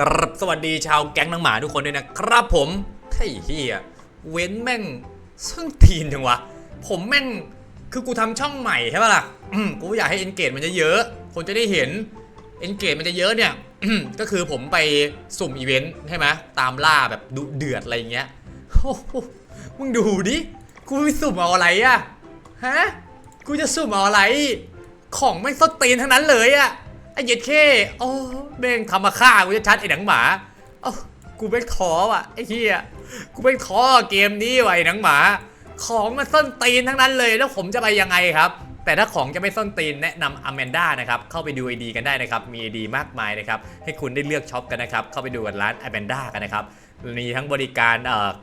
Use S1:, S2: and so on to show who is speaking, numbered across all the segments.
S1: กรับสวัสดีชาวแก๊งนังหมาทุกคนด้วยนะครับผมไอ้เฮียเว้นแม่งซึ่งทีนจังวะ ผมแม่งคือกูทำช่องใหม่ใช่ปะล่ะกูอยากให้เอนเกจมันจะเยอะ คนจะได้เห็นเอนเกจมันจะเยอะเนี่ยก็คือผมไปสุ่มอีเวนต์ใช่ไหมตามล่าแบบดุเดือดอะไรเงี้ยโอ้โหมึงดูดิกูไปสุ่มเอาอะไรอะฮะกูจะสุ่มเอาอะไร ของไม่งส้นตีนทั้งนั้นเลยอะ อ้เหี้ย็ดเข้โอ้แม่งทำมาฆ่ากูจะชัดไอ้หนังหมาเอ้กูไม่ท้อว่ะไอ้เหี้ยกูไม่ท้อเกมนี้ว่ะไอ้หนังหมา ของมันส้นตีนทั้งนั้นเลยแล้วผมจะไปยังไงครับแต่ถ้าของจะไม่ส้นตีนแนะนำอแมนด้านะครับเข้าไปดูไอดีกันได้นะครับมีไอดีมากมายนะครับให้คุณได้เลือกช็อปกันนะครับเข้าไปดูกันร้านอแมนด้ากันนะครับมีทั้งบริการ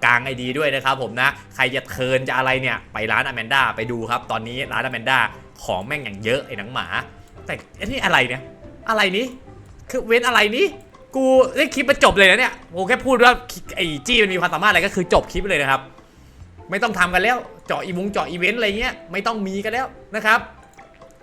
S1: กลางไอดีด้วยนะครับผมนะใครจะเทิร์นจะอะไรเนี่ยไปร้านอแมนด้าไปดูครับตอนนี้ร้านอแมนด้าของแม่งอย่างเยอะไอ้หนังหมา แต่อันนี้อะไรเนี่ย อะไรนี้คือเว้นอะไรนี้กูได้คลิปมาจบเลยนะเนี่ยโอแค่พูดว่าไอ้จี้มันมีความสามารถอะไรก็คือจบคลิปเลยนะครับ ไม่ต้องทำกันแล้วเจาะอีวงเจาะอีเวนต์อะไรเงี้ยไม่ต้องมีกันแล้วนะครับ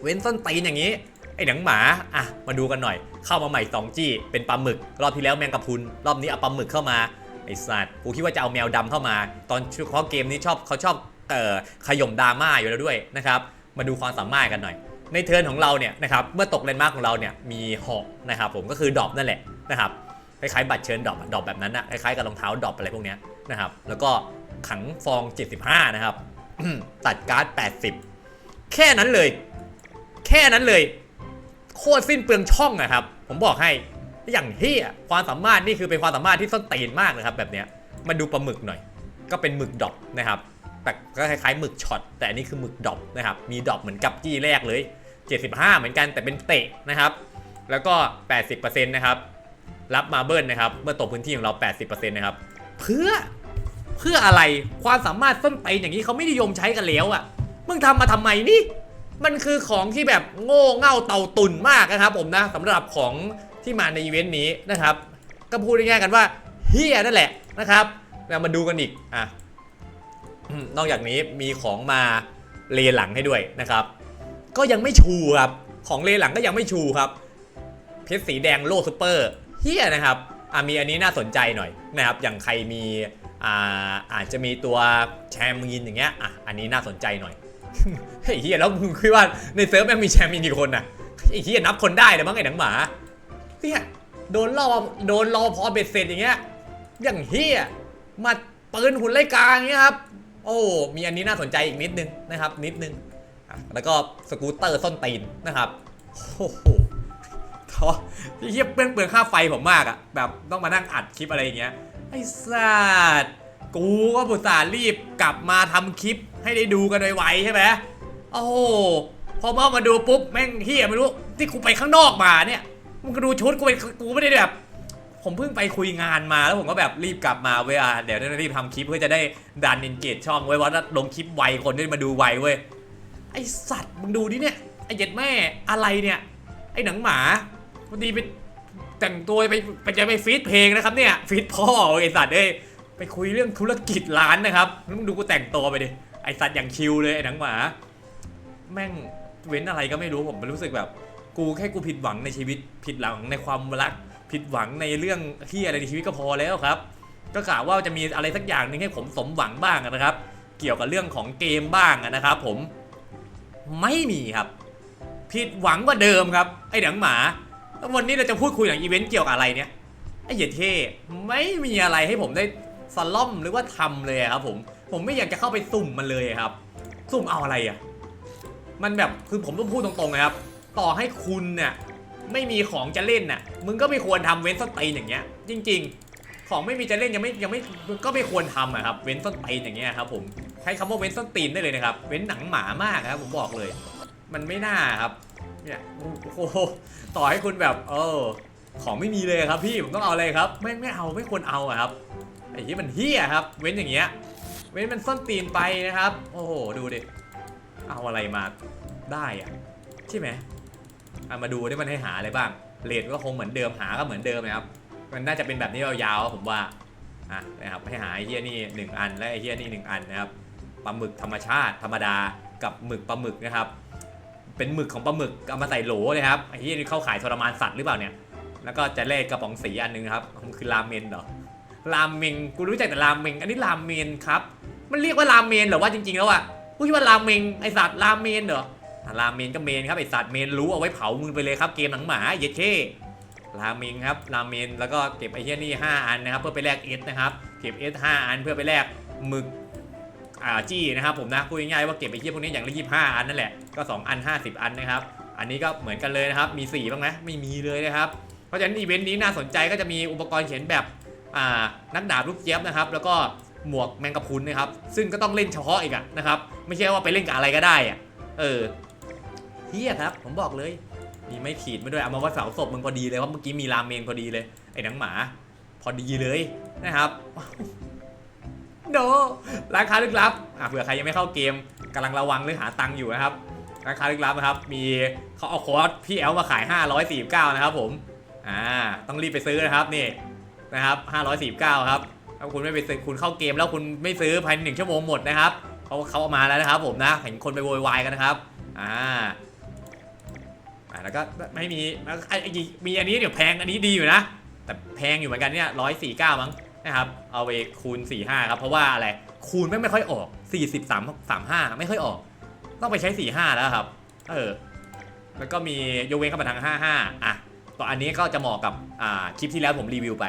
S1: เว้นต้นตีนอย่างนี้ไอ้หนังหมาอะมาดูกันหน่อย เข้ามาใหม่2จี้เป็นปลาหมึก รอบที่แล้วแมงกะพรุนรอบนี้เอาปลาหมึกเข้ามาไอ้สัตว์กูคิดว่าจะเอาแมวดำเข้ามา ตอนเฉพาเกมนี้ชอบเขาชอบเอ่อขย่มดราม่าอยู่แล้วด้วยนะครับ มาดูความสามารถกันหน่อย ในเทิร์นของเราเนี่ยนะครับเมื่อตกเลนมาร์กของเราเนี่ยมีหอกนะครับผมก็คือดรอปนั่นแหละนะครับคล้ายๆบัตรเชิญดรอปดรอปแบบนั้นนะคล้ายๆกับรองเท้าดรอปอะไรพวกเนี้ยนะครับแล้วก็ขังฟอง 75 นะครับ ตัดการ์ด 80 แค่นั้นเลย แค่นั้นเลย โคตรสิ้นเปลืองช่องอะครับ ผมบอกให้อย่างเฮียความสามารถนี่คือเป็นความสามารถที่ส้นตีนมากนะครับ แบบเนี้ยมาดูปลาหมึกหน่อย ก็เป็นหมึกดอปนะครับแต่ก็คล้ายๆหมึกช็อตแต่อันนี้คือหมึกดอปนะครับ มีดอปเหมือนกับจี้แรกเลย 75 เหมือนกันแต่เป็นเตะนะครับ แล้วก็ 80%นะครับ รับมาเบิลนะครับ เมื่อตกพื้นที่ของเรา 80%นะครับ เพื่อ เพื่ออะไร ความสามารถส้นตีนอย่างนี้เขาไม่นิยมใช้กันแล้วอะ่ะ มึงทำมาทำไมนี่ มันคือของที่แบบโง่เง่าเต่าตุ่นมากนะครับ ผมนะสำหรับของที่มาในอีเวนต์นี้นะครับ ก็พูดง่ายๆกันว่าเฮียนั่นแหละนะครับเรามาดูกันอีก อะ นอกจากนี้มีของมาเลหลังให้ด้วยนะครับ ก็ยังไม่ชูครับ ของเลหลังก็ยังไม่ชูครับ เพชรสีแดงโล่ซูเปอร์เฮียนะครับอะมีอันนี้น่าสนใจหน่อยนะครับ อย่างใครมีอ่าอาจจะมีตัวแชมมีนอย่างเงี้ยอะอันนี้น่าสนใจหน่อยเฮียแล้วมึงคิดว่าในเซิร์ฟแม่งมีแชมป์มีกี่คนน่ะไอ้เฮียนับคนได้เลยมั้งไอ้หนังหมาเนี่ยโดนล่อโดนรอพอเบ็ดเสร็จอย่างเงี้ยอย่างเฮียมาปืนหุ่นไล่กาอย่างเงี้ยครับ โอ้มีอันนี้น่าสนใจอีกนิดนึงนะครับ นิดนึงอะ แล้วก็สกูตเตอร์ส้นตีนนะครับโอ้โหท้อเฮียเปลืองเปลืองค่าไฟผมมากอะแบบต้องมานั่งอัดคลิปอะไรอย่างเงี้ยไอ้สัสกูก็บุตสารีบกลับมาทำคลิปให้ได้ดูกันไวๆใช่ไหมโอ้โหพอมามาดูปุ๊บแม่งเฮียไม่รู้ที่กูไปข้างนอกมาเนี่ยมึงก็ดูชุดกูไปกูไม่ได้แบบผมเพิ่งไปคุยงานมาแล้วผมก็แบบรีบกลับมาเว้ยอะเดี๋ยวจะรีบทำคลิปเพื่อจะได้ดันเอนเกจช่องไว้ว่าลงคลิปไวคนได้มาดูไวเว้ย ไอสัตว์มึงดูดิเนี่ยไอเจ็ดแม่อะไรเนี่ย ไอหนังหมาพอดีไปแต่งตัวไปไปจะไปฟีดเพลงนะครับเนี่ยฟีดพ่อไอสัตว์เอ้ยไปคุยเรื่องธุรกิจร้านนะครับแล้วมึงดูกูแต่งตัวไปดิไอสัตว์อย่างชิลเลยไอหนังหมา แม่งเว้นอะไรก็ไม่รู้ผมรู้สึกแบบ กูแค่กูผิดหวังในชีวิตผิดหวังในความรักผิดหวังในเรื่องที่อะไรในชีวิตก็พอแล้วครับ ก็กะว่าจะมีอะไรสักอย่างหนึงให้ผมสมหวังบ้างนะครับ เกี่ยวกับเรื่องของเกมบ้างนะครับผม ไม่มีครับ ผิดหวังกว่าเดิมครับ ไอหนังหมา วันนี้เราจะพูดคุยอย่างอีเวนต์เกี่ยวกับอะไรเนี่ย ไอ้เหยียดเท่ไม่มีอะไรให้ผมได้สล่อมหรือว่าทำเลยครับผม ผมไม่อยากจะเข้าไปสุ่มมันเลยครับ สุ่มเอาอะไรอะ มันแบบคือผมต้องพูดตรงๆนะครับ ต่อให้คุณเนี่ยไม่มีของจะเล่นน่ะ มึงก็ไม่ควรทำเว้นสตีนอย่างเงี้ย จริง ๆ ของไม่มีจะเล่นยังไม่ยังไม่ก็ไม่ควรทำอะครับ เว้นสตีนอย่างเงี้ยครับผม ใช้คำว่าเว้นส้นตีนได้เลยนะครับ เว้นหนังหมามากครับผมบอกเลย มันไม่น่าครับ เนี่ยโอ้โหต่อให้คุณแบบ เออ ของไม่มีเลยครับพี่ผมต้องเอาอะไรครับ ไม่ไม่เอาไม่ควรเอาอะครับไอ้ที่มันเฮี้ยครับ เว้นอย่างเงี้ย เว้นมันส้นตีนไปนะครับ โอ้โหดูดิเอาอะไรมาได้อะใช่ไหมอะมาดูที่มันให้หาอะไรบ้างเลทก็คงเหมือนเดิมหาก็เหมือนเดิมนะครับ มันน่าจะเป็นแบบนี้ยาวๆผมว่าอะนะครับให้หาไอ้เฮี้ยนี่หนึ่งอันและไอ้เฮี้ยนี่หนึ่งอันนะครับ ปลาหมึกธรรมชาติธรรมดากับหมึกปลาหมึกนะครับ เป็นหมึกของปลาหมึกเอามาใส่โหลเลยครับไอ้เฮี้ยนี่เข้าขายทรมานสัตว์หรือเปล่าเนี่ยแล้วก็จะเลขกระป๋องสีอันหนึงครับมันคือราเมนเหรอราเมงกูรู้จักแต่ราเมงอันนี้ราเมนครับ มันเรียกว่าราเมนเหรอว่าจริงๆแล้วอะกูคิดว่าราเมงไอสัตว์ราเมนเหรอราเมนก็เมนครับไอสัตว์เมนรู้เอาไว้เผามือไปเลยครับเกมหนังหมาเย็ดเช่ราเมงครับราเมนแล้วก็เก็บไอเฮียนี่5อันนะครับ เพื่อไปแลกเอสนะครับ เก็บเอส5อันเพื่อไปแลกหมึก อ่าจี้นะครับผมนะพูดง่ายๆว่าเก็บไอเฮียพวกนี้อย่างละ25อันนั่นแหละก็ 2 อัน 50 อันนะครับ อันนี้ก็เหมือนกันเลยนะครับ มีสีบ้างไหมไม่มีเลยนะครับ เพราะฉะนั้นอีเวนต์นี้น่าสนใจก็จะมีอุปกรณ์เขียนแบบอ่านักดาบลูกเจี๊ยบนะครับ แล้วก็หมวกแมงกะพรุนนะครับ ซึ่งก็ต้องเล่นเฉพาะอีกอะนะครับ ไม่ใช่ว่าไปเล่นกับอะไรก็ได้อะเออเฮียครับ ผมบอกเลย มีไม่ขีดไมาด้วยเอามาไว้เสาศพมึงพอดีเลยว่าเมื่อกี้มีรามเมนพอดีเลยไอ้หนังหมา พอดีเลยนะครับ โดร้านค้าลึกลับอะเผื่อใครยังไม่เข้าเกมกำลังระวังเรื่อหาตังค์อยู่นะครับร้านค้าลึกลับนะครับ มีเขาเอาโค้ดพี่แอลมาขาย 549 นะครับผมอ่าต้องรีบไปซื้อนะครับนี่นะครับ549 ครับถ้าคุณไม่ไปซื้อคุณเข้าเกมแล้วคุณไม่ซื้อภายในหนึ่งชั่วโมงหมดนะครับเขาเขาเอามาแล้วนะครับผมนะเห็นคนไปโวยวายกันนะครับอ่าอ่าแล้วก็ไม่มีแล้วไอ้มีอันนี้เดี๋ยวแพงอันนี้ดีอยู่นะ แต่แพงอยู่เหมือนกันเนี่ยร้อยสี่เก้ามั้ง นะครับ เอาไปคูณ 45 ครับ เพราะว่าอะไร คูณไม่ไม่ค่อยออก 40 3 35 ไม่ค่อยออก ต้องไปใช้ 45 แล้วครับ เออ แล้วก็มีโยกเว้นเข้ามาทาง 55 อะ ต่ออันนี้ก็จะเหมาะกับ อ่า คลิปที่แล้วผมรีวิวไป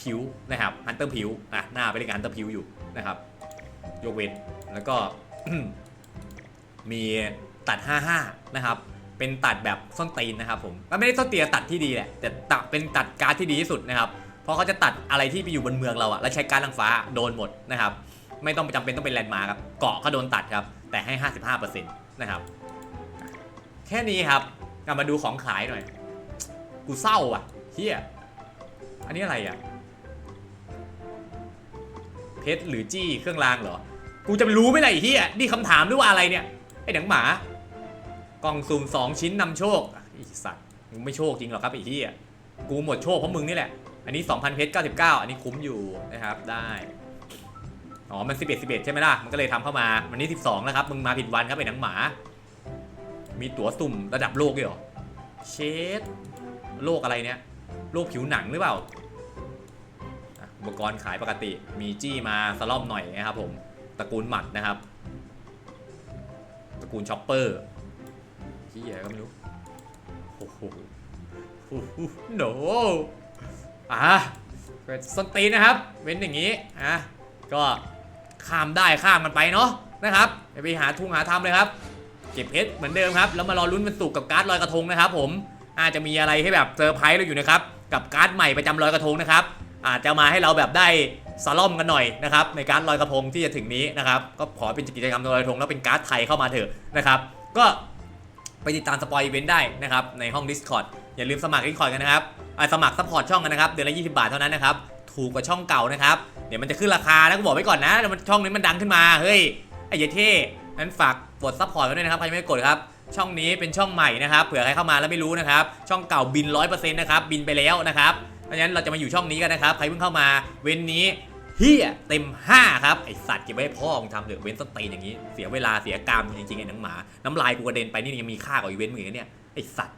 S1: ผิวนะครับ ฮันเตอร์ผิวอะ หน้าไปเรียกฮันเตอร์ผิวอยู่นะครับยกเวนแล้วก็ มีตัด 55 นะครับเป็นตัดแบบส้นตีนนะครับผมมันไม่ได้ส้นเตีนตัดที่ดีแหละแต่ตัดเป็นตัดการ์ดที่ดีที่สุดนะครับ ราะเขาจะตัดอะไรที่ไปอยู่บนเมืองเราอะแล้วใช้การลังฟ้าโดนหมดนะครับ ไม่ต้องจำเป็นต้องเป็นแลนด์มาร์คครับเกาะก็โดนตัดครับ แต่ให้ 55%นะครับ แค่นี้ครับกลับมาดูของขายหน่อย กูเศร้าอะเฮียอันนี้อะไรอะเพชรหรือจี้เครื่องรางเหรอ กูจะไปรู้ไม่ไอ้เฮียนี่คำถามหรือว่าอะไรเนี่ย ไอ้หนังหมากล่องสุ่มสองชิ้นนำโชคอะไอ้สัตว์มึงไม่โชคจริงหรอกครับไอ้เฮียกูหมดโชคเพราะมึงนี่แหละ อันนี้ 2,000 เพชร 99 อันนี้คุ้มอยู่นะครับ ได้ อ๋อ มัน 11 11 ใช่ไหมล่ะ มันก็เลยทำเข้ามา วันนี้ 12 แล้วครับ มึงมาผิดวันครับไอ้หนังหมา มีตั๋วสุ่มระดับโลกด้วยเหรอ เชดโลกอะไรเนี่ย โลกผิวหนังหรือเปล่า อุปกรณ์ขายปกติ มีจี้มาสล่อมหน่อยนะครับผม ตระกูลหมัดนะครับ ตระกูลช็อปเปอร์ที่อะไรก็ไม่รู้ โอ้โหโอ้โหโน อะเป็นสตีนนะครับ เว้นอย่างนี้อะก็ข้ามได้ข้ามมันไปเนาะนะครับไปหาทุ่งหาทำเลยครับ เก็บเพชรเหมือนเดิมครับ แล้วมารอลุ้นวันศุกกับการ์ดลอยกระทงนะครับ ผมอาจจะมีอะไรให้แบบเซอร์ไพรส์เราอยู่นะครับกับการ์ดใหม่ประจำลอยกระทงนะครับ อาจจะมาให้เราแบบได้สล่อมกันหน่อยนะครับในการดลอยกระทงที่จะถึงนี้นะครับก็ขอเป็นกิจกรรมลอยกระทงแล้วเป็นการ์ดไทยเข้ามาเถอะนะครับก็ไปติดตามสปอยอีเวนต์ได้นะครับในห้อง Discord อย่าลืมสมัคร Discord กันนะครับ สมัครซัพพอร์ตช่องกันนะครับเดือนละ20 บาทเท่านั้นนะครับถูกกว่าช่องเก่านะครับเดี๋ยวมันจะขึ้นราคานะกูบอกไว้ก่อนนะเดี๋ยวมันช่องนี้มันดังขึ้นมาเฮ้ยไอ้เยเท่นั้นฝากกดซัพพอร์ตไว้ด้วยนะครับใครไม่กดครับช่องนี้เป็นช่องใหม่นะครับเผื่อใครเข้ามาแล้วไม่รู้นะครับช่องเก่าบิน 100%นะครับบินไปแล้วนะครับเพราะฉะนั้นเราจะมาอยู่ช่องนี้กันนะครับใครเพิ่งเข้ามาเว้นนี้เฮียเต็ม 5 ครับ ไอสัตว์เก็บไว้ให้พ่อมึงทำเถอะเว้นต้นตีนอย่างนี้ เสียเวลาเสียกรรมจริงๆไอ้หนังหมา น้ำลายกูกระเด็นไปนี่ยังมีค่ากว่าอีเวนต์มึงอีกนเนี่ยไอสัตว์